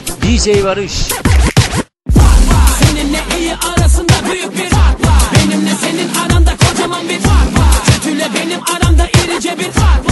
DJ Barış. Seninle iyi arasında büyük bir fark var. Benimle senin aranda kocaman bir fark var. Kötüyle benim aramda irice bir fark var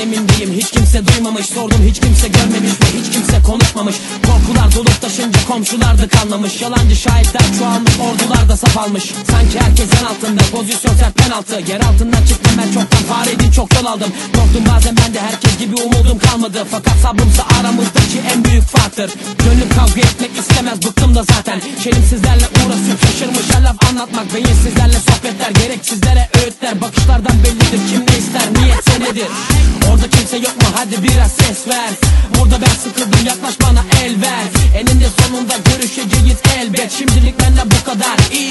cehennemindeyim hiç kimse duymamış Sordum hiç kimse görmemiş ve hiç kimse konuşmamış. Korkular dolup taşınca komşular da kanlamış Yalancı şahitler çoğalmış ordular da saf almış. Sanki herkes en altında pozisyon sert penaltı. Yer altından çıktım ben çoktan fareydim çok yol aldım. Korktum bazen ben de herkes gibi umudum kalmadı. Fakat sabrımsa aramızdaki en büyük farktır. Gönlüm kavga etmek istemez bıktım da zaten. Şeyim sizlerle anlatmak Beyin sizlerle sohbetler gereksizlere öğütler. Bakışlardan bellidir kim ne ister niyetse nedir Orada kimse yok mu? Hadi biraz ses ver. Burada ben sıkıldım yaklaş bana el ver. Eninde sonunda görüşeceğiz elbet. Şimdilik benden bu kadar iyi